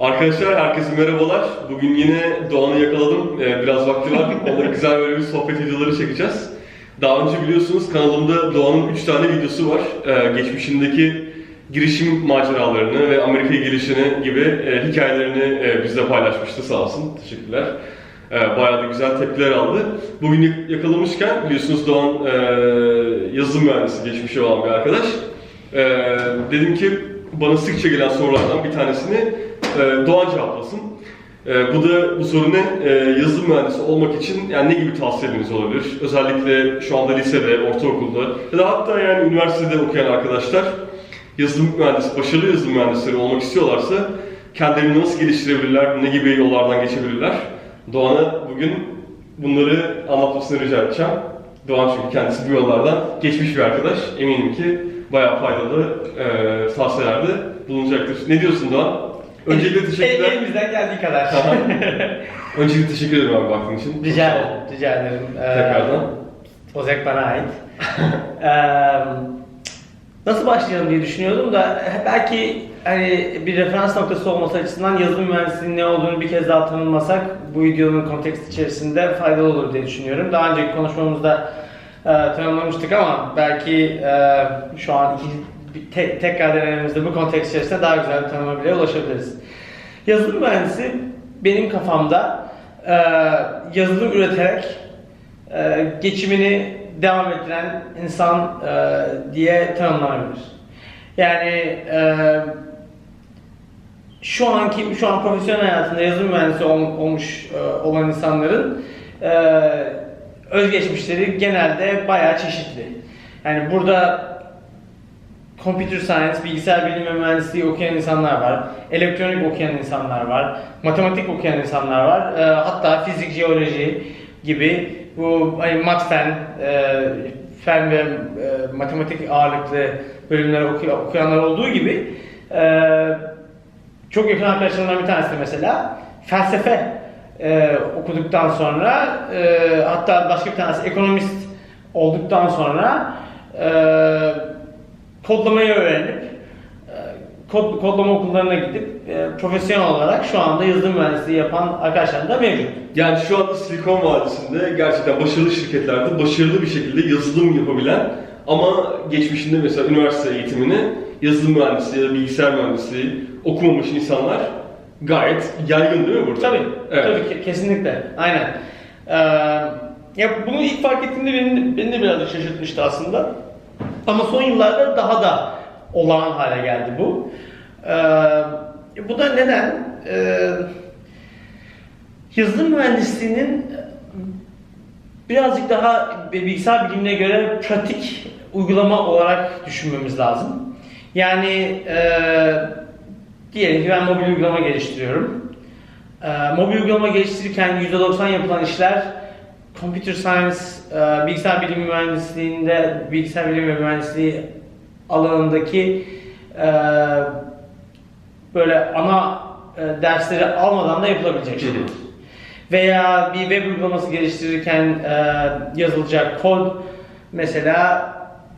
Arkadaşlar herkese merhabalar. Bugün yine Doğan'ı yakaladım. Ee, biraz vakti var. Onunla güzel böyle bir sohbet videoları çekeceğiz. Daha önce biliyorsunuz kanalımda Doğan'ın 3 tane videosu var. Ee, geçmişindeki girişim maceralarını ve Amerika'ya gelişini gibi e, hikayelerini e, bizle paylaşmıştı sağ olsun. Teşekkürler. E, bayağı da güzel tepkiler aldı. Bugün yak- yakalamışken biliyorsunuz Doğan e, yazılım mühendisi geçmişi olan bir arkadaş. E, dedim ki bana sıkça gelen sorulardan bir tanesini e, Doğan cevaplasın. E, bu da bu soru ne? E, yazılım mühendisi olmak için yani ne gibi tavsiyeleriniz olabilir? Özellikle şu anda lisede, ortaokulda ya da hatta yani üniversitede okuyan arkadaşlar yazılım mühendisi, başarılı yazılım mühendisleri olmak istiyorlarsa kendilerini nasıl geliştirebilirler, ne gibi yollardan geçebilirler? Doğan'a bugün bunları anlatmasını rica edeceğim. Doğan çünkü kendisi bu yollardan geçmiş bir arkadaş. Eminim ki bayağı faydalı e, tavsiyelerde bulunacaktır. Ne diyorsun Doğan? Öncelikle teşekkürler. El- Elimizden geldiği kadar. Aha. Öncelikle teşekkür ederim abi baktığın için. rica ederim. Rica ederim. Ee, Tekrardan. O zevk bana ait. Ee, nasıl başlayalım diye düşünüyordum da belki hani bir referans noktası olması açısından yazılım mühendisliğinin ne olduğunu bir kez daha tanımlasak bu videonun kontekst içerisinde faydalı olur diye düşünüyorum. Daha önceki konuşmamızda e, tanımlamıştık ama belki e, şu an te- tekrar denememizde bu kontekst içerisinde daha güzel bir tanıma bile ulaşabiliriz. Yazılım mühendisi benim kafamda e, yazılım üreterek e, geçimini devam ettiren insan e, diye tanımlanabilir. Yani e, şu anki şu an profesyonel hayatında yazılım mühendisi ol- olmuş e, olan insanların e, özgeçmişleri genelde bayağı çeşitli. Yani burada computer science, bilgisayar bilimi mühendisliği okuyan insanlar var, elektronik okuyan insanlar var, matematik okuyan insanlar var, e, hatta fizik, jeoloji gibi bu hani matfen, e, fen ve e, matematik ağırlıklı bölümler okuy- okuyanlar olduğu gibi e, çok yakın arkadaşlarımdan bir tanesi mesela felsefe e, okuduktan sonra e, hatta başka bir tanesi ekonomist olduktan sonra e, kodlamayı öğrenip e, kod, kodlama okullarına gidip e, profesyonel olarak şu anda yazılım mühendisliği yapan arkadaşlar da mevcut. Yani şu anda Silikon Vadisi'nde gerçekten başarılı şirketlerde başarılı bir şekilde yazılım yapabilen ama geçmişinde mesela üniversite eğitimini yazılım mühendisliği ya da bilgisayar mühendisliği okumamış insanlar gayet yaygın değil mi burada? Tabii, Evet. tabii ki, kesinlikle. Aynen. Ee, ya bunu ilk fark ettiğimde beni, beni de birazcık şaşırtmıştı aslında. Ama son yıllarda daha da olağan hale geldi bu. Ee, bu da neden? Ee, yazılım mühendisliğinin birazcık daha bilgisayar bilimine göre pratik uygulama olarak düşünmemiz lazım. Yani eee diyelim ki ben mobil uygulama geliştiriyorum. Eee mobil uygulama geliştirirken %90 yapılan işler computer science, eee, bilgisayar bilimi mühendisliğinde, bilgisayar bilimi ve mühendisliği alanındaki eee, böyle ana eee, dersleri almadan da yapılabilecek şeyler. Veya bir web uygulaması geliştirirken e, yazılacak kod mesela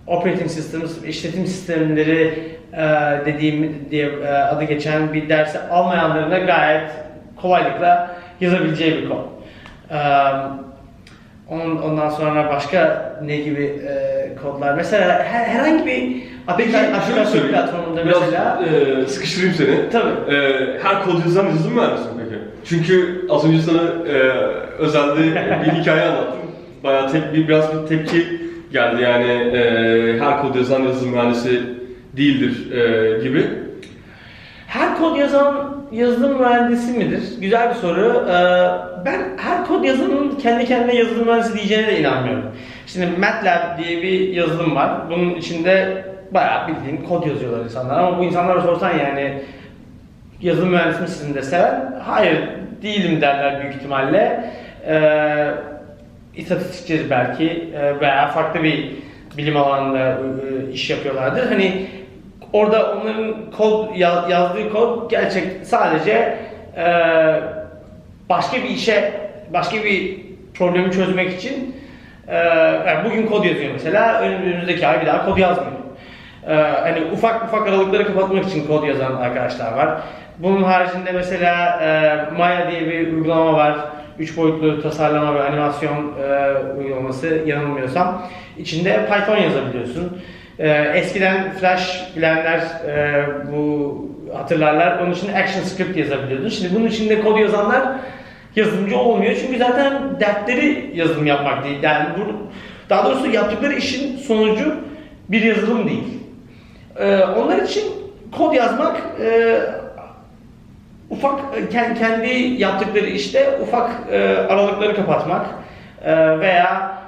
operating systems, işletim sistemleri e, dediğim diye e, adı geçen bir dersi almayanların da gayet kolaylıkla yazabileceği bir kod. E, ondan sonra başka ne gibi e, kodlar? Mesela her, herhangi bir Peki aplikasyon, söyleyeyim. platformunda Biraz mesela e, sıkıştırayım seni. Tabii. E, her kod yazan yazılım mühendisi mi peki? Çünkü az önce sana e, özelde bir hikaye anlattım. Bayağı tep, bir, biraz bir tepki geldi yani e, her kod yazan yazılım mühendisi değildir e, gibi. Her kod yazan yazılım mühendisi midir? Güzel bir soru. Ee, ben her kod yazanın kendi kendine yazılım mühendisi diyeceğine de inanmıyorum. Şimdi MATLAB diye bir yazılım var. Bunun içinde bayağı bildiğin kod yazıyorlar insanlar ama bu insanlara sorsan yani yazılım mühendisi misin deseler hayır değilim derler büyük ihtimalle. Ee, istatistikçidir belki e, veya farklı bir bilim alanında e, iş yapıyorlardır. Hani orada onların kod ya- yazdığı kod gerçek sadece e, başka bir işe başka bir problemi çözmek için e, yani bugün kod yazıyor mesela önümüzdeki ay bir daha kod yazmıyor. Ee, hani ufak ufak aralıkları kapatmak için kod yazan arkadaşlar var. Bunun haricinde mesela e, Maya diye bir uygulama var. 3 boyutlu tasarlama ve animasyon e, uygulaması yanılmıyorsam. İçinde Python yazabiliyorsun. E, eskiden Flash bilenler e, bu hatırlarlar. Onun için Action Script yazabiliyordun. Şimdi bunun içinde kod yazanlar yazılımcı olmuyor. Çünkü zaten dertleri yazılım yapmak değil. Yani bu, daha doğrusu yaptıkları işin sonucu bir yazılım değil. Ee, onlar için kod yazmak e, ufak e, ken- kendi yaptıkları işte ufak e, aralıkları kapatmak e, veya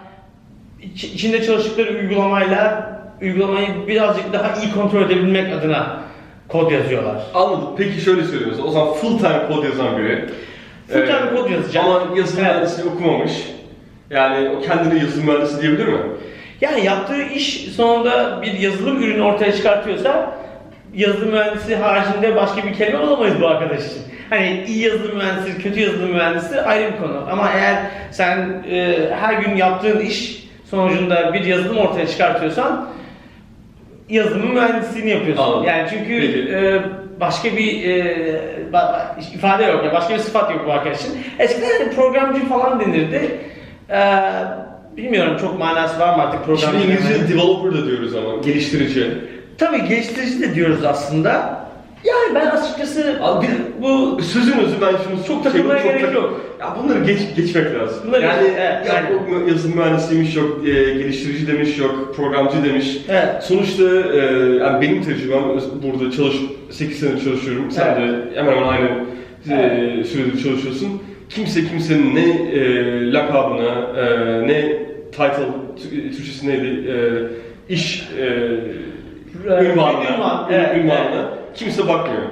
iç- içinde çalıştıkları uygulamayla uygulamayı birazcık daha iyi kontrol edebilmek adına kod yazıyorlar. Anladım. Peki şöyle söylüyoruz. O zaman full time kod yazan biri. Full time Ee, kod yazacak. Ama yazılım Evet. mühendisliği okumamış. Yani o kendine yazılım mühendisi diyebilir mi? Yani yaptığı iş sonunda bir yazılım ürünü ortaya çıkartıyorsa yazılım mühendisi haricinde başka bir kelime bulamayız bu arkadaş için. Hani iyi yazılım mühendisi, kötü yazılım mühendisi ayrı bir konu. Ama eğer sen e, her gün yaptığın iş sonucunda bir yazılım ortaya çıkartıyorsan yazılım mühendisliğini yapıyorsun. Anladım. Yani çünkü Peki. e, başka bir e, ba- ifade yok ya başka bir sıfat yok bu arkadaş için. Eskiden hani programcı falan denirdi. E, bilmiyorum çok manası var mı artık programcı Şimdi İngilizce developer da diyoruz ama. Geliştirici. Tabii geliştirici de diyoruz aslında. Yani ben açıkçası Abi bu Sözünüzü ben şunu çok Takılmaya çok gerek tak- yok. Ya bunları geç, geçmek lazım. Bunları yani geç- evet, ya, aynen. yazılım mühendisiymiş, yok e, geliştirici demiş, yok programcı demiş. Evet. Sonuçta e, yani benim tecrübem burada çalış 8 sene çalışıyorum. Sen Evet. de hemen hemen aynı e, süredir çalışıyorsun. Kimse kimsenin ne e, lakabına, e, ne title, Tü- Türkçesi neydi, e, iş e, ünvanına, Ünvan, ün- evet, ünvanına kimse bakmıyor.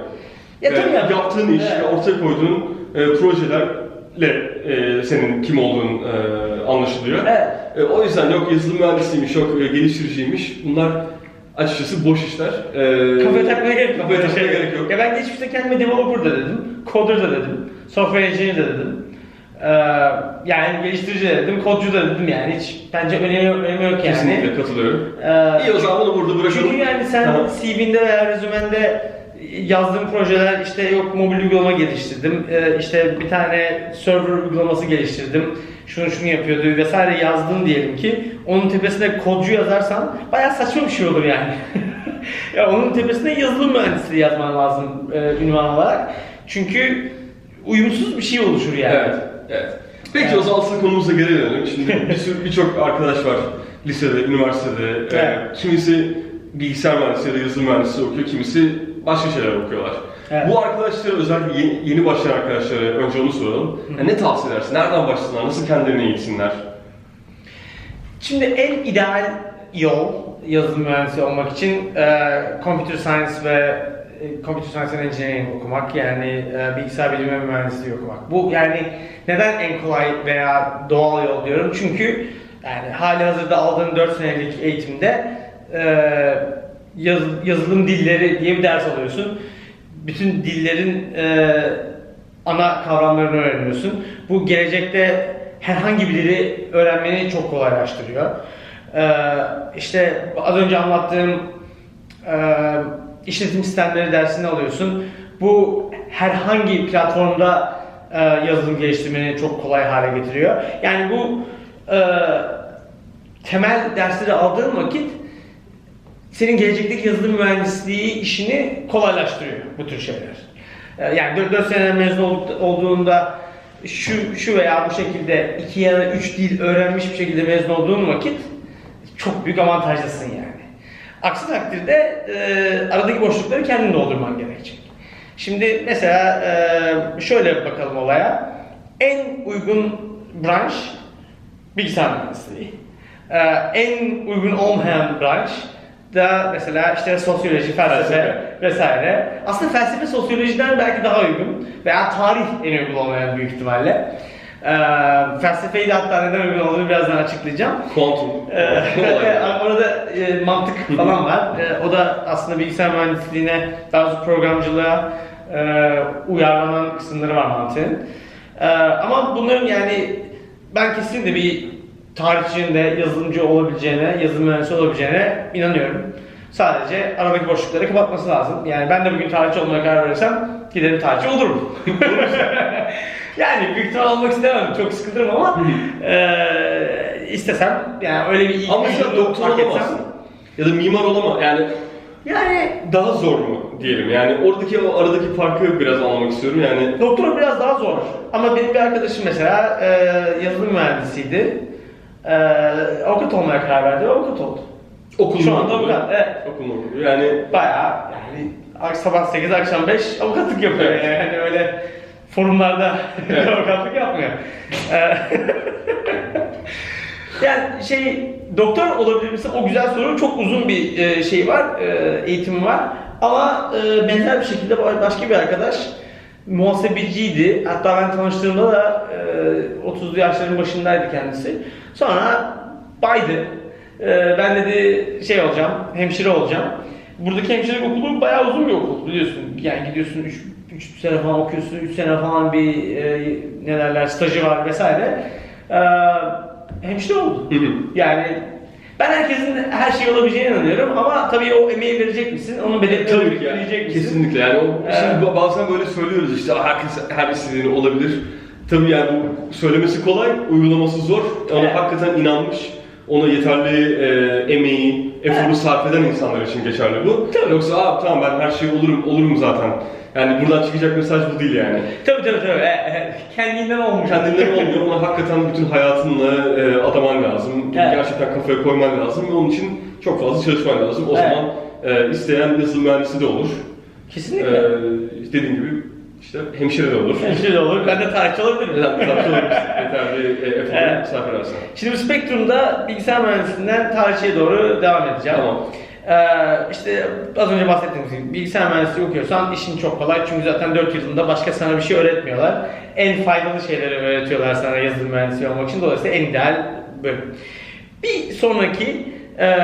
Ya Ve tabii ya. yaptığın iş Evet. ve ortaya koyduğun e, projelerle e, senin kim olduğun e, anlaşılıyor. Evet. E, o yüzden yok yazılım mühendisiymiş, yok e, geliştiriciymiş. Bunlar açıkçası boş işler. E, kafaya takmaya gerek yok. Kafaya takmaya gerek yok. Ya ben geçmişte kendime developer da dedim, coder da dedim, software engineer de dedim. Ee, yani geliştirici de dedim, kodcu da dedim yani hiç bence önemi önemi yok yani. Kesinlikle katılıyorum. Ee, İyi o zaman bunu burada bırakalım. Çünkü yani sen Tamam. CV'nde veya rezümende yazdığın projeler işte yok mobil uygulama geliştirdim, e, işte bir tane server uygulaması geliştirdim, şunu şunu yapıyordu vesaire yazdın diyelim ki onun tepesine kodcu yazarsan bayağı saçma bir şey olur yani. ya onun tepesine yazılım mühendisliği yazman lazım e, ünvan olarak. Çünkü uyumsuz bir şey oluşur yani. Evet, evet. Peki Evet. o zaman asıl konumuza geri dönelim. Şimdi bir sürü birçok arkadaş var lisede, üniversitede. Ee, Evet. kimisi bilgisayar mühendisliği ya da yazılım mühendisliği okuyor, kimisi başka şeyler okuyorlar. Evet. Bu arkadaşlara özellikle yeni, yeni başlayan arkadaşlara önce onu soralım. Yani ne tavsiye edersin? Nereden başlasınlar? Nasıl kendilerini eğitsinler? Şimdi en ideal yol yazılım mühendisi olmak için e, computer science ve e, and engineering okumak yani e, bilgisayar bilimi mühendisliği okumak. Bu yani neden en kolay veya doğal yol diyorum? Çünkü yani hali hazırda aldığın 4 senelik eğitimde e, yaz- yazılım dilleri diye bir ders alıyorsun. Bütün dillerin e, ana kavramlarını öğreniyorsun. Bu gelecekte herhangi bir dili öğrenmeni çok kolaylaştırıyor. Ee, işte az önce anlattığım e, işletim sistemleri dersini alıyorsun. Bu herhangi platformda e, yazılım geliştirmeni çok kolay hale getiriyor. Yani bu e, temel dersleri aldığın vakit senin gelecekteki yazılım mühendisliği işini kolaylaştırıyor bu tür şeyler. Ee, Yani 4, 4 seneden mezun olduğunda şu, şu veya bu şekilde iki ya da üç dil öğrenmiş bir şekilde mezun olduğun vakit çok büyük avantajlısın yani. Aksi takdirde e, aradaki boşlukları kendin doldurman gerekecek. Şimdi mesela e, şöyle bakalım olaya. En uygun branş bilgisayar mühendisliği. Ee, en uygun olmayan branş da mesela işte sosyoloji, felsefe, Felsefe. vesaire. Aslında felsefe sosyolojiden belki daha uygun veya tarih en uygun olmayan büyük ihtimalle. Ee, felsefeyi de hatta neden uygun olduğunu birazdan açıklayacağım. Kuantum. Ee, orada e, mantık falan var. Ee, o da aslında bilgisayar mühendisliğine, daha doğrusu programcılığa e, uyarlanan kısımları var mantığın. Ee, ama bunların yani ben kesinlikle bir tarihçinin de yazılımcı olabileceğine, yazılım mühendisi olabileceğine inanıyorum. Sadece aradaki boşlukları kapatması lazım. Yani ben de bugün tarihçi olmaya karar verirsem giderim tarihçi olurum. yani büyük ihtimal olmak istemem. Çok sıkılırım ama eee istesem yani öyle bir iyi Ama sen doktor hak etsem- olamazsın. Ya da mimar olamaz. Yani Yani daha zor mu diyelim. Yani oradaki o aradaki farkı biraz anlamak istiyorum. Yani Doktor biraz daha zor. Ama benim bir arkadaşım mesela e, yazılım mühendisiydi. E, avukat olmaya karar verdi ve avukat oldu. Okul Şu anda avukat. Evet. Okul mu? Yani Bayağı yani ak- sabah 8 akşam 5 avukatlık yapıyor. Evet. Yani hani öyle forumlarda Evet. avukatlık yapmıyor. E, yani şey doktor olabilir misin? O güzel soru. Çok uzun bir e, şey var, e, eğitimi var. Ama e, benzer bir şekilde ba- başka bir arkadaş muhasebeciydi. Hatta ben tanıştığımda da e, 30'lu yaşların başındaydı kendisi. Sonra baydı. E, ben dedi şey olacağım, hemşire olacağım. Buradaki hemşirelik okulu bayağı uzun bir okul biliyorsun. Yani gidiyorsun 3 sene falan okuyorsun, 3 sene falan bir e, ne derler stajı var vesaire. E, hemşire oldu. Hı hı. Yani ben herkesin her şey olabileceğine inanıyorum ama tabii o emeği verecek misin? Onun bedelini Tabii ki ödeyecek misin? Kesinlikle yani o, şimdi ba- bazen böyle söylüyoruz işte "Aa, herkes her istediğini olabilir. Tabii yani bu söylemesi kolay, uygulaması zor. Ama Evet. hakikaten inanmış, ona yeterli e, emeği, eforu sarf eden insanlar için geçerli bu. Tabii. Yoksa Aa, tamam ben her şey olurum, olurum zaten. Yani buradan çıkacak mesaj bu değil yani. Tabii tabii tabii. E, e, kendinden olmuş. Kendinden olmuyor ama hakikaten bütün hayatınla e, adaman lazım. Evet. Gerçekten kafaya koyman lazım ve onun için çok fazla çalışman lazım. O Evet. zaman e, isteyen yazılım mühendisi de olur. Kesinlikle. Ee, dediğim gibi işte hemşire de olur. Hemşire de olur. Ben de tarihçi olabilirim. Zaten olur. Yeterli e, Evet. sarf edersen. Şimdi bu spektrumda bilgisayar mühendisliğinden tarihçiye doğru devam edeceğim. Tamam. Ee, işte az önce bahsettiğim gibi bilgisayar mühendisliği okuyorsan işin çok kolay çünkü zaten 4 yılında başka sana bir şey öğretmiyorlar. En faydalı şeyleri öğretiyorlar sana yazılım mühendisi olmak için. Dolayısıyla en ideal bölüm. Bir sonraki e,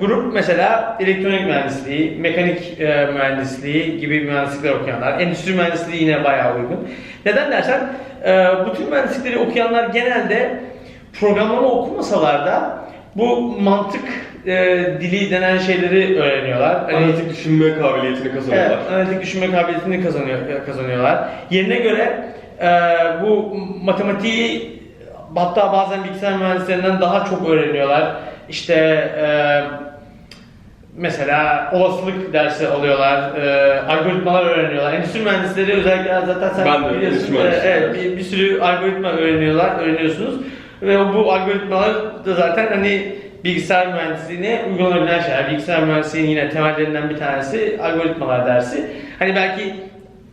grup mesela elektronik mühendisliği, mekanik e, mühendisliği gibi mühendislikler okuyanlar. Endüstri mühendisliği yine bayağı uygun. Neden dersen e, bu tür mühendislikleri okuyanlar genelde programlama okumasalar da bu mantık e, dili denen şeyleri öğreniyorlar. Hani- Analitik düşünme kabiliyetini kazanıyorlar. Evet, analitik düşünme kabiliyetini kazanıyor, kazanıyorlar. Yerine göre e, bu matematiği hatta bazen bilgisayar mühendislerinden daha çok öğreniyorlar. İşte e, mesela olasılık dersi alıyorlar, e, algoritmalar öğreniyorlar. Endüstri mühendisleri özellikle zaten sen Ben de biliyorsun. e, evet, bir, bir sürü algoritma öğreniyorlar, öğreniyorsunuz. Ve bu algoritmalar da zaten hani bilgisayar mühendisliğine uygulanabilen şeyler. Bilgisayar mühendisliğinin yine temellerinden bir tanesi algoritmalar dersi. Hani belki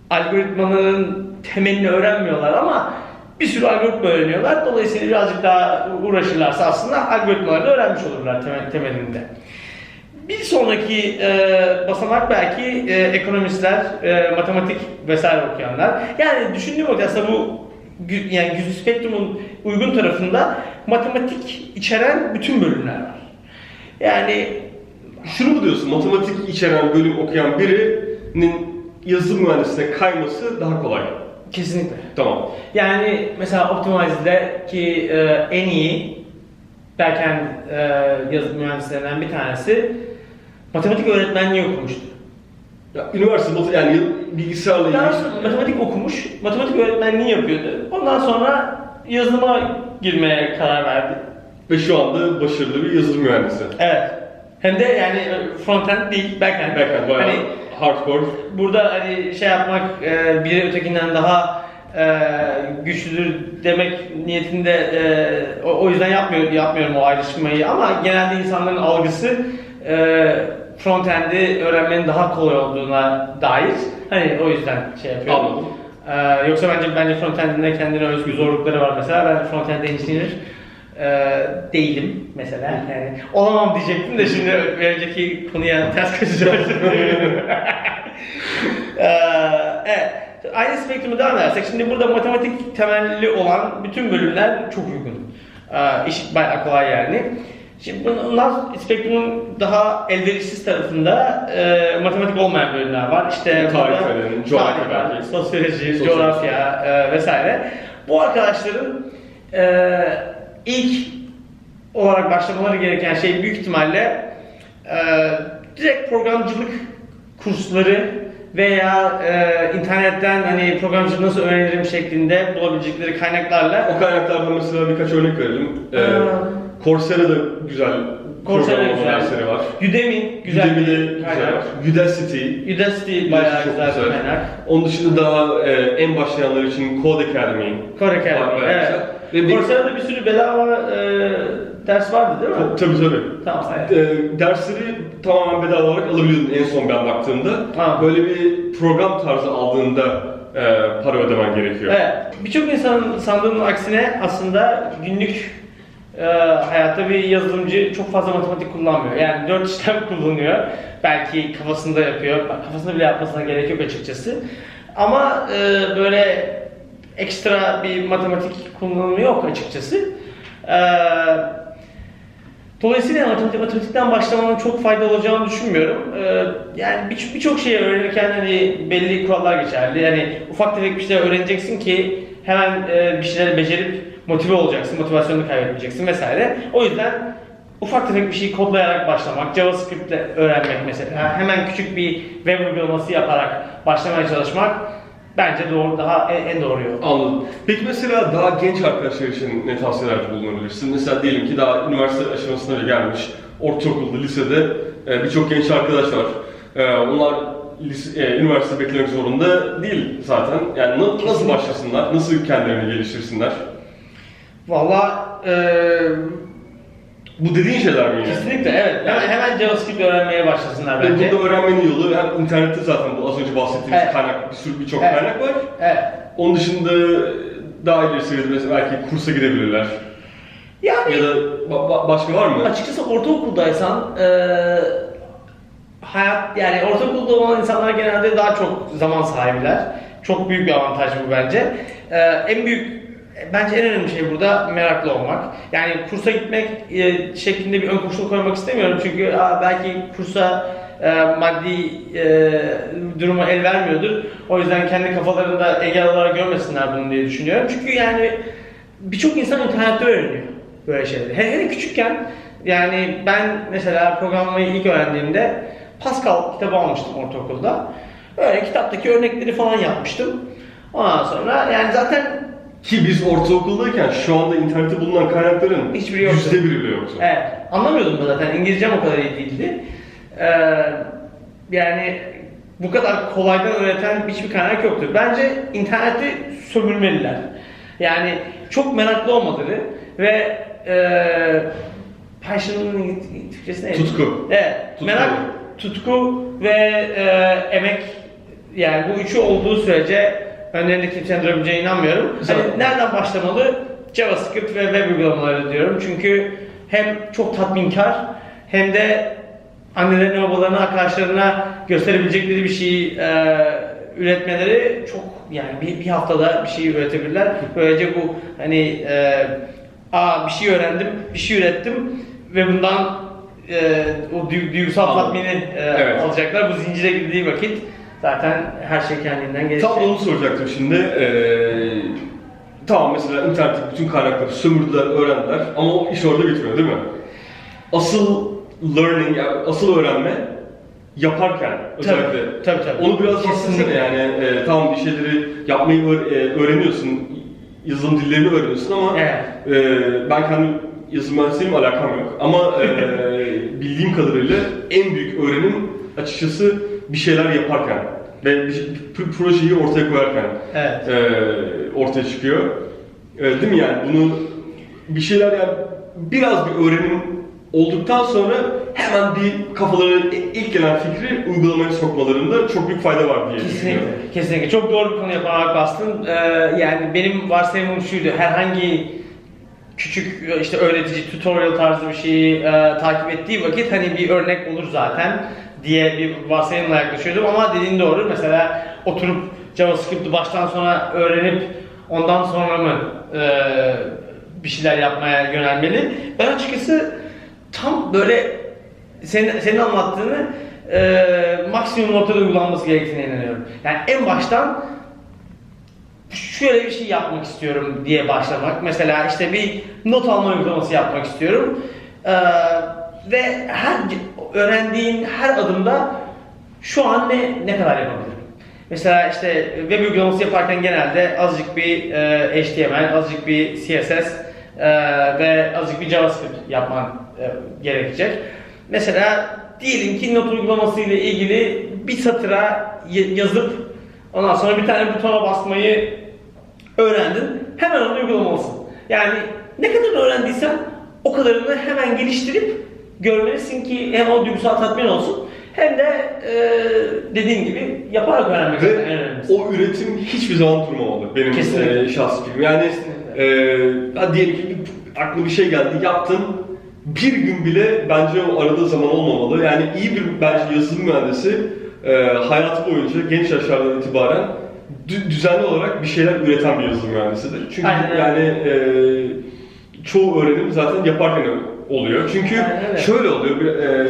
algoritmaların temelini öğrenmiyorlar ama bir sürü algoritma öğreniyorlar. Dolayısıyla birazcık daha uğraşırlarsa aslında algoritmaları da öğrenmiş olurlar temel, temelinde. Bir sonraki e, basamak belki e, ekonomistler, e, matematik vesaire okuyanlar. Yani düşündüğüm vakit aslında bu yani yüzü spektrumun uygun tarafında matematik içeren bütün bölümler var. Yani Şunu mu diyorsun? Matematik içeren bölüm okuyan birinin yazılım mühendisliğine kayması daha kolay. Kesinlikle. Tamam. Yani mesela Optimize'deki e, en iyi backend e, yazılım mühendislerinden bir tanesi matematik öğretmenliği okumuştu. Ya, üniversite yani bilgisayarla Daha ilgili sonra matematik okumuş, matematik öğretmenliği yapıyordu. Ondan sonra yazılıma girmeye karar verdi. ve şu anda başarılı bir yazılım mühendisi. Evet. Hem de yani frontend değil, backend. Backend bayağı Hani hardcore. burada hani şey yapmak, e, biri ötekinden daha e, güçlüdür demek niyetinde e, o, o yüzden yapmıyor, yapmıyorum o ayrışmayı ama genelde insanların algısı e, frontend'i öğrenmenin daha kolay olduğuna dair. Hani o yüzden şey yapıyorum. Anladım. Ee, yoksa bence bence frontend'in de kendine özgü zorlukları var mesela. Ben frontend engineer e, değilim mesela. Yani olamam diyecektim de şimdi önceki konuya ters kaçacağım. Ee, evet. Aynı spektrumu devam edersek şimdi burada matematik temelli olan bütün bölümler çok uygun. İş bayağı kolay yani. Şimdi bunlar spektrumun daha elverişsiz tarafında e, matematik olmayan bölümler var. İşte Tarih coğrafya belki. Sosyoloji. coğrafya e, vesaire. Bu arkadaşların e, ilk olarak başlamaları gereken şey büyük ihtimalle e, direkt programcılık kursları veya e, internetten hani programcılık nasıl öğrenirim şeklinde bulabilecekleri kaynaklarla O kaynaklardan mesela birkaç örnek verelim. Ee. Coursera'da güzel Coursera programlama güzel. dersleri var. Udemy güzel Udemy'de bir güzel. kaynak. Udacity. Udacity bayağı çok güzel, bir kaynak. Onun dışında daha e, en başlayanlar için Code Academy. Core Academy, Var, bayağı evet. güzel. Ve bir- Coursera'da bir sürü bedava e, ders vardı değil mi? Tabii tabii. Tamam, evet. E, dersleri tamamen bedava olarak alabiliyordun en son ben baktığımda. Ha. Böyle bir program tarzı aldığında e, para ödemen gerekiyor. Evet. Birçok insanın sandığının aksine aslında günlük e, hayatta bir yazılımcı çok fazla matematik kullanmıyor. Yani dört işlem kullanıyor. Belki kafasında yapıyor. Kafasında bile yapmasına gerek yok açıkçası. Ama e, böyle ekstra bir matematik kullanımı yok açıkçası. E, Dolayısıyla matematik, matematikten başlamanın çok faydalı olacağını düşünmüyorum. Ee, yani bir- birçok şeyi öğrenirken hani belli kurallar geçerli. Yani ufak tefek bir şeyler öğreneceksin ki hemen e, bir şeyleri becerip motive olacaksın, motivasyonunu kaybetmeyeceksin vesaire. O yüzden ufak tefek bir şeyi kodlayarak başlamak, JavaScript öğrenmek mesela, hemen küçük bir web uygulaması yaparak başlamaya çalışmak bence doğru daha en, en doğru yol. Anladım. Peki mesela daha genç arkadaşlar için ne tavsiyelerde bulunabilirsin? Mesela diyelim ki daha üniversite aşamasına bile gelmiş, ortaokulda, lisede e, birçok genç arkadaş var. E, onlar lise, e, üniversite beklemek zorunda değil zaten. Yani na- nasıl başlasınlar, nasıl kendilerini geliştirsinler? Valla eee Bu dediğin şeyler mi yine? Kesinlikle evet. Hemen, hemen JavaScript öğrenmeye başlasınlar Ve bence. burada öğrenmenin yolu hem internette zaten bu az önce bahsettiğimiz Evet. kaynak, bir sürü birçok Evet. kaynak var. Evet. Onun dışında daha ileri seviyede mesela belki kursa gidebilirler. Yani Ya da ba- ba- başka var mı? açıkçası ortaokuldaysan eee hayat yani ortaokulda olan insanlar genelde daha çok zaman sahibiler. Çok büyük bir avantaj bu bence. Eee, en büyük bence en önemli şey burada meraklı olmak. Yani kursa gitmek e, şeklinde bir ön koşul koymak istemiyorum çünkü aa, belki kursa e, maddi e, duruma el vermiyordur. O yüzden kendi kafalarında engel görmesinler bunu diye düşünüyorum. Çünkü yani birçok insan internette öğreniyor böyle şeyleri. Hele, hele küçükken yani ben mesela programlamayı ilk öğrendiğimde Pascal kitabı almıştım ortaokulda. Öyle kitaptaki örnekleri falan yapmıştım. Ondan sonra yani zaten Ki biz ortaokuldayken şu anda internette bulunan kaynakların Hiçbiri yoktu. yüzde biri bile yoktu. Evet, anlamıyordum da zaten. İngilizcem o kadar iyi değildi. Ee, yani bu kadar kolaydan öğreten hiçbir kaynak yoktur. Bence interneti sömürmeliler. Yani çok meraklı olmaları ve e, passion'ın Türkçesi neydi? Tutku. Evet, Tutku. merak, tutku ve e, emek yani bu üçü olduğu sürece önlerinde kimsenin durabileceğine inanmıyorum. Güzel. Hani nereden başlamalı? JavaScript ve web uygulamaları diyorum. Çünkü hem çok tatminkar hem de annelerine, babalarına, arkadaşlarına gösterebilecekleri bir şey e, üretmeleri çok yani bir, bir haftada bir şey üretebilirler. Böylece bu hani e, aa bir şey öğrendim, bir şey ürettim ve bundan e, o duy- duygusal tatmini e, Evet. alacaklar. Bu zincire girdiği vakit zaten her şey kendinden gelecek. Tam onu soracaktım şimdi. Ee, tamam mesela internette bütün kaynakları sömürdüler, öğrendiler ama o iş orada bitmiyor değil mi? Asıl learning, yani asıl öğrenme yaparken özellikle. tabii, tabii. Onu biraz bahsetsene yani e, tamam bir şeyleri yapmayı e, öğreniyorsun, yazılım dillerini öğreniyorsun ama Evet. e, ben kendim yazılım mühendisliğim alakam yok ama e, bildiğim kadarıyla en büyük öğrenim açıkçası bir şeyler yaparken ve bir, bir projeyi ortaya koyarken Evet. e, ortaya çıkıyor. E, değil mi yani bunu bir şeyler yani biraz bir öğrenim olduktan sonra hemen bir kafalarına ilk gelen fikri uygulamaya sokmalarında çok büyük fayda var diye Kesinlikle, düşünüyorum. kesinlikle. Çok doğru bir konuya parmak bastın. Ee, yani benim varsayımım şuydu, herhangi küçük işte öğretici, tutorial tarzı bir şeyi e, takip ettiği vakit hani bir örnek olur zaten diye bir varsayımla yaklaşıyordum ama dediğin doğru. Mesela oturup JavaScript'i baştan sona öğrenip ondan sonra mı e, bir şeyler yapmaya yönelmeli? Ben açıkçası tam böyle senin, senin anlattığını e, maksimum noktada uygulanması gerektiğine inanıyorum. Yani en baştan şöyle bir şey yapmak istiyorum diye başlamak. Mesela işte bir not alma uygulaması yapmak istiyorum. Ee, ve her öğrendiğin her adımda şu an ne ne kadar yapabilirim? Mesela işte web uygulaması yaparken genelde azıcık bir e, HTML, azıcık bir CSS e, ve azıcık bir JavaScript yapman e, gerekecek. Mesela diyelim ki not uygulaması ile ilgili bir satıra yazıp ondan sonra bir tane butona basmayı öğrendin. Hemen onu uygulamalısın. Yani ne kadar öğrendiysen o kadarını hemen geliştirip görmelisin ki hem o duygusal tatmin olsun hem de e, dediğin gibi yaparak öğrenmek Ve zaten en önemlisi. o üretim hiçbir zaman durmamalı benim Kesinlikle. e, şahsi fikrim. Yani e, hadi diyelim ki bir, aklına bir şey geldi, yaptın. Bir gün bile bence o aradığı zaman olmamalı. Yani iyi bir bence yazılım mühendisi e, hayatı boyunca genç yaşlardan itibaren dü- düzenli olarak bir şeyler üreten bir yazılım mühendisidir. Çünkü Aynen öyle. yani e, çoğu öğrenim zaten yaparken oluyor. Çünkü Aynen öyle. şöyle oluyor. bir- e,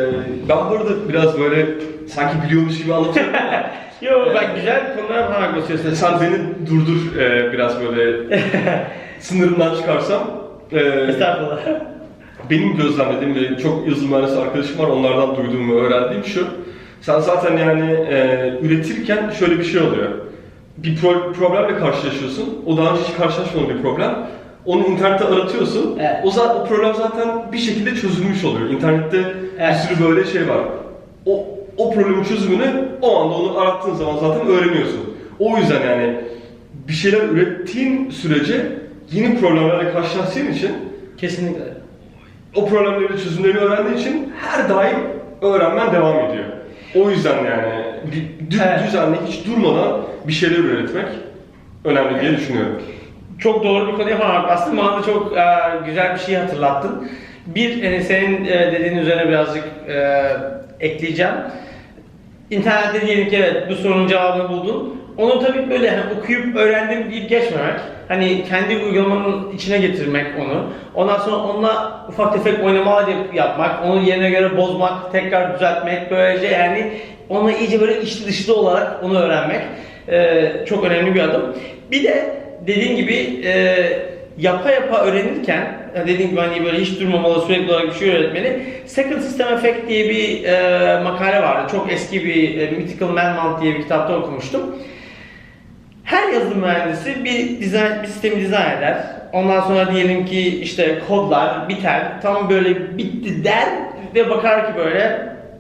ben bu arada biraz böyle sanki biliyormuş gibi anlatıyorum ama Yo bak güzel konulara parmak basıyorsun. sen beni durdur e, biraz böyle sınırından çıkarsam. E, Estağfurullah. benim gözlemlediğim ve çok yazılım mühendisi arkadaşım var onlardan duyduğum ve öğrendiğim şu. Sen zaten yani e, üretirken şöyle bir şey oluyor. Bir pro- problemle karşılaşıyorsun. O daha önce hiç karşılaşmadığın bir problem. Onu internette aratıyorsun. Evet. O zaten o problem zaten bir şekilde çözülmüş oluyor. İnternette Evet. bir sürü böyle şey var. O o problemin çözümünü o anda onu arattığın zaman zaten öğreniyorsun. O yüzden yani bir şeyler ürettiğin sürece yeni problemlerle karşılaştığın için Kesinlikle. o problemleri çözümlerini öğrendiği için her daim öğrenmen devam ediyor. O yüzden yani dü- Evet. düzenli hiç durmadan bir şeyler üretmek önemli diye düşünüyorum. Çok doğru bir konuya parmak bastın. Bana da çok e, güzel bir şey hatırlattın. Bir, hani senin e, dediğin üzerine birazcık e, ekleyeceğim. İnternette diyelim ki evet bu sorunun cevabını buldun. Onu tabii böyle hani okuyup öğrendim deyip geçmemek. Hani kendi uygulamanın içine getirmek onu. Ondan sonra onunla ufak tefek oynamalar yap- yapmak, onu yerine göre bozmak, tekrar düzeltmek böylece yani onunla iyice böyle içli dışlı olarak onu öğrenmek e, çok önemli bir adım. Bir de dediğin gibi e, yapa yapa öğrenirken dediğim gibi hani böyle hiç durmamalı sürekli olarak bir şey öğretmeli. Second System Effect diye bir e, makale vardı. Çok eski bir e, Mythical Man Month diye bir kitapta okumuştum. Her yazılım mühendisi bir dizayn, bir sistemi dizayn eder. Ondan sonra diyelim ki işte kodlar biter. Tam böyle bitti der ve bakar ki böyle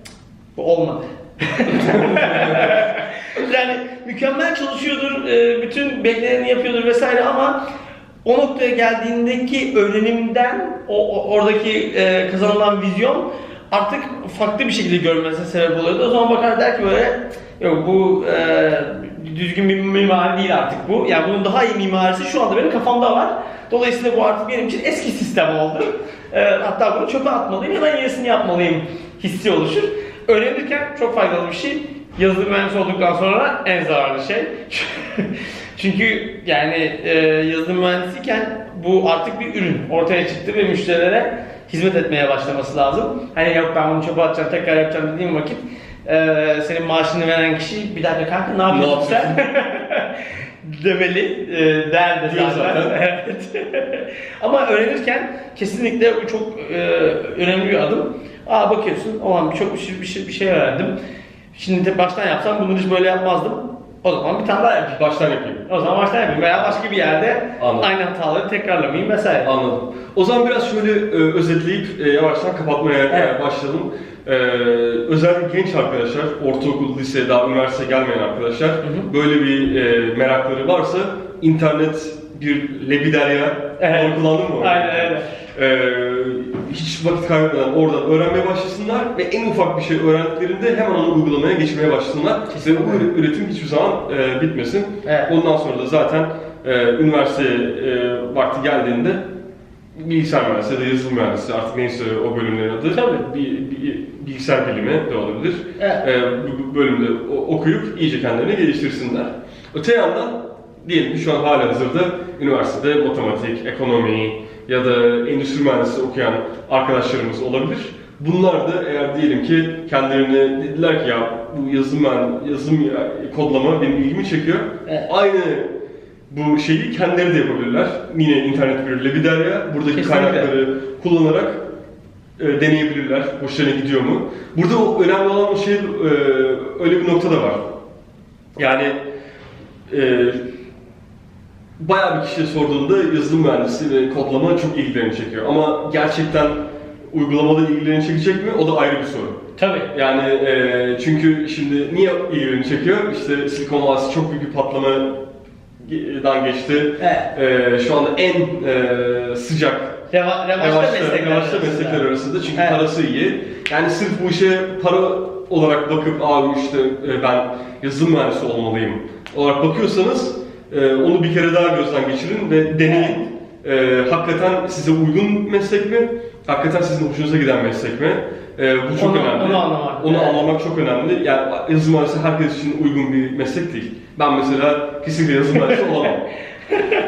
"Cık, bu olmadı. yani mükemmel çalışıyordur, e, bütün bekleneni yapıyordur vesaire ama o noktaya geldiğindeki öğrenimden, o, oradaki e, kazanılan vizyon artık farklı bir şekilde görmesine sebep oluyordu. O zaman bakar der ki böyle, yok bu e, düzgün bir mimari değil artık bu. Yani bunun daha iyi mimarisi şu anda benim kafamda var. Dolayısıyla bu artık benim için eski sistem oldu. Hatta bunu çöpe atmalıyım ya da yenisini yapmalıyım hissi oluşur. Öğrenirken çok faydalı bir şey. Yazılım mühendisi olduktan sonra en zararlı şey. Çünkü yani e, yazılım mühendisiyken bu artık bir ürün ortaya çıktı ve müşterilere hizmet etmeye başlaması lazım. Hani yok ben bunu çöpe atacağım tekrar yapacağım dediğim vakit e, senin maaşını veren kişi bir dakika kanka ne yapıyorsun sen? demeli e, derdi Diyor zaten. zaten. Evet. Ama öğrenirken kesinlikle bu çok e, önemli bir adım. Aa bakıyorsun, olan çok bir şey, bir şey, bir şey öğrendim. Şimdi de baştan yapsam bunu hiç böyle yapmazdım. O zaman bir tane daha yapayım. Baştan yapayım. O zaman baştan yapayım veya başka bir yerde Anladım. aynı hataları tekrarlamayayım vesaire. Anladım. O zaman biraz şöyle e, özetleyip e, yavaştan kapatmaya e, Evet. başlayalım. E, özellikle genç arkadaşlar, ortaokul, lise, daha üniversite gelmeyen arkadaşlar hı. böyle bir e, merakları varsa internet bir lebiderya Evet. doğru kullandın mı? Aynen öyle. E, hiç vakit kaybetmeden oradan öğrenmeye başlasınlar ve en ufak bir şey öğrendiklerinde hemen onu uygulamaya geçmeye başlasınlar. Ve Kesinlikle. bu üre- üretim hiçbir zaman e, bitmesin. Evet. Ondan sonra da zaten e, üniversite e, vakti geldiğinde bilgisayar mühendisliği ya da yazılım mühendisliği artık neyse o bölümlerin adı Tabii. bir, bir- bilgisayar bilimi de olabilir. Evet. E, bu, bu bölümde okuyup iyice kendilerini geliştirsinler. Öte yandan diyelim ki şu an hala hazırda üniversitede matematik, ekonomi ya da endüstri mühendisliği okuyan arkadaşlarımız olabilir. Bunlar da eğer diyelim ki kendilerine dediler ki ya bu yazılım, mühen- yazılım ya- kodlama benim ilgimi çekiyor. Evet. Aynı bu şeyi kendileri de yapabilirler. Yine internet bir derya buradaki Kesinlikle. kaynakları kullanarak e, deneyebilirler. Hoşlarına gidiyor mu? Burada o önemli olan şey e, öyle bir nokta da var. Yani e, bayağı bir kişiye sorduğunda yazılım mühendisi ve kodlama çok ilgilerini çekiyor. Ama gerçekten uygulamada ilgilerini çekecek mi? O da ayrı bir soru. Tabii. Yani e, çünkü şimdi niye ilgilerini çekiyor? İşte Silikon Vadisi çok büyük bir patlamadan geçti. Evet. E, şu anda en e, sıcak Reva, revaçta, revaçta, meslekler, revaçta arasında. çünkü Evet. parası iyi. Yani sırf bu işe para olarak bakıp abi işte e, ben yazılım mühendisi olmalıyım olarak bakıyorsanız e, onu bir kere daha gözden geçirin ve deneyin. E, hakikaten size uygun meslek mi? Hakikaten sizin hoşunuza giden meslek mi? E, bu çok Onu- önemli. onu anlamak. Onu Evet. anlamak çok önemli. Yani yazılım mühendisi herkes için uygun bir meslek değil. Ben mesela kesinlikle yazılım mühendisi olamam.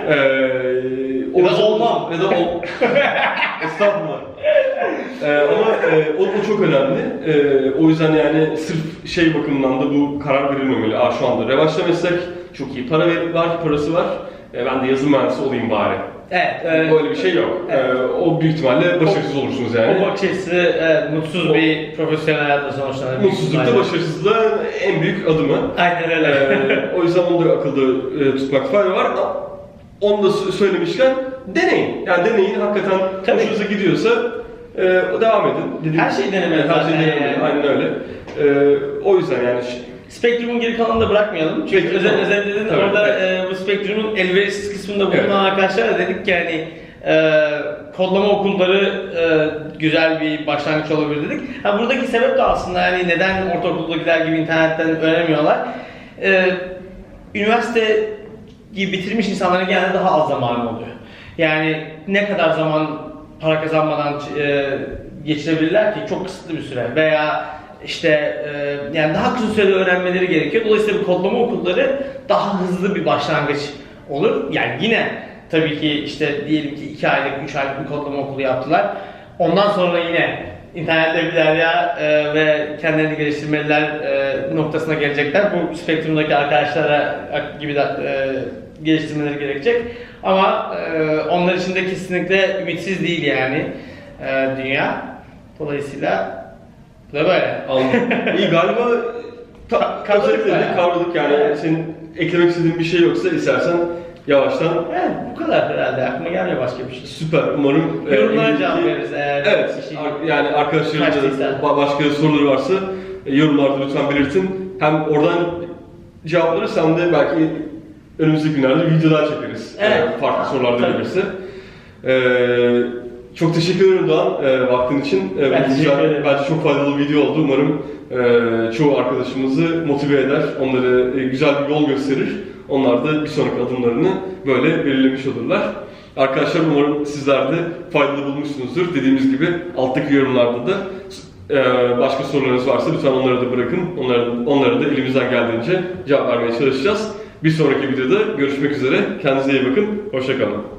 Ee, Ya da olmam. Ya da ol... Estağfurullah. Ee, ama e, o, o çok önemli. Ee, o yüzden yani sırf şey bakımından da bu karar verilmemeli. Aa şu anda revaçta meslek, çok iyi para var, parası var. Ee, ben de yazılım mühendisi olayım bari. Evet. evet. Böyle bir şey yok. Evet. Ee, o büyük ihtimalle başarısız olursunuz yani. O bakış açısı evet, mutsuz O- bir profesyonel hayatla sonuçlanır. Mutsuzlukta başarısızlığın en büyük adımı. Aynen öyle. Ee, o yüzden onu da akılda e, tutmak fayda var. Ama Onu da sö- söylemişken deneyin. Yani deneyin hakikaten Tabii. hoşunuza gidiyorsa e, devam edin. Dediğim Her şey denemeli Evet, Her şey zaten denemeli. yani. Aynen öyle. E, o yüzden yani ş- Spektrumun geri kalanını da bırakmayalım. Çünkü özel özel dedin Tabii, orada evet. e, bu spektrumun elverişsiz kısmında bulunan Evet. arkadaşlara da dedik ki hani e, kodlama okulları e, güzel bir başlangıç olabilir dedik. Ha, buradaki sebep de aslında hani neden ortaokuldakiler gibi internetten öğrenemiyorlar. E, üniversite gibi bitirmiş insanların genelde daha az zamanı oluyor. Yani ne kadar zaman para kazanmadan e, geçirebilirler ki çok kısıtlı bir süre veya işte e, yani daha kısa sürede öğrenmeleri gerekiyor. Dolayısıyla bu kodlama okulları daha hızlı bir başlangıç olur. Yani yine tabii ki işte diyelim ki 2 aylık, 3 aylık bir kodlama okulu yaptılar. Ondan sonra yine internette bir derya e, ve kendilerini geliştirmeliler e, noktasına gelecekler. Bu spektrumdaki arkadaşlara gibi de e, geliştirmeleri gerekecek. Ama e, onlar için de kesinlikle ümitsiz değil yani e, dünya. Dolayısıyla da böyle. anladım. İyi galiba ta, Kavradık özellikle bayağı. de kavradık yani. Senin eklemek istediğin bir şey yoksa istersen yavaştan Evet, bu kadar herhalde. Aklıma gelmiyor başka bir şey. süper. Umarım e, Yorumlara cevap veririz eğer Evet, bir şey ar- yani arkadaşlarımın Kaçtıysa. da ba- başka soruları varsa e, yorumlarda lütfen belirtin. Hem oradan cevaplarız hem de belki önümüzdeki günlerde videolar çekeriz. Evet. E, farklı sorular da Tabii. gelirse. E, çok teşekkür ederim Doğan e, vaktin için. E, Ben bu teşekkür ederim. bence çok faydalı bir video oldu. Umarım e, çoğu arkadaşımızı motive eder, onları e, güzel bir yol gösterir. Onlar da bir sonraki adımlarını böyle belirlemiş olurlar. Arkadaşlar umarım sizler de faydalı bulmuşsunuzdur. Dediğimiz gibi alttaki yorumlarda da e, başka sorularınız varsa lütfen onları da bırakın. Onları, onları da elimizden geldiğince cevap vermeye çalışacağız. Bir sonraki videoda görüşmek üzere. Kendinize iyi bakın. Hoşçakalın.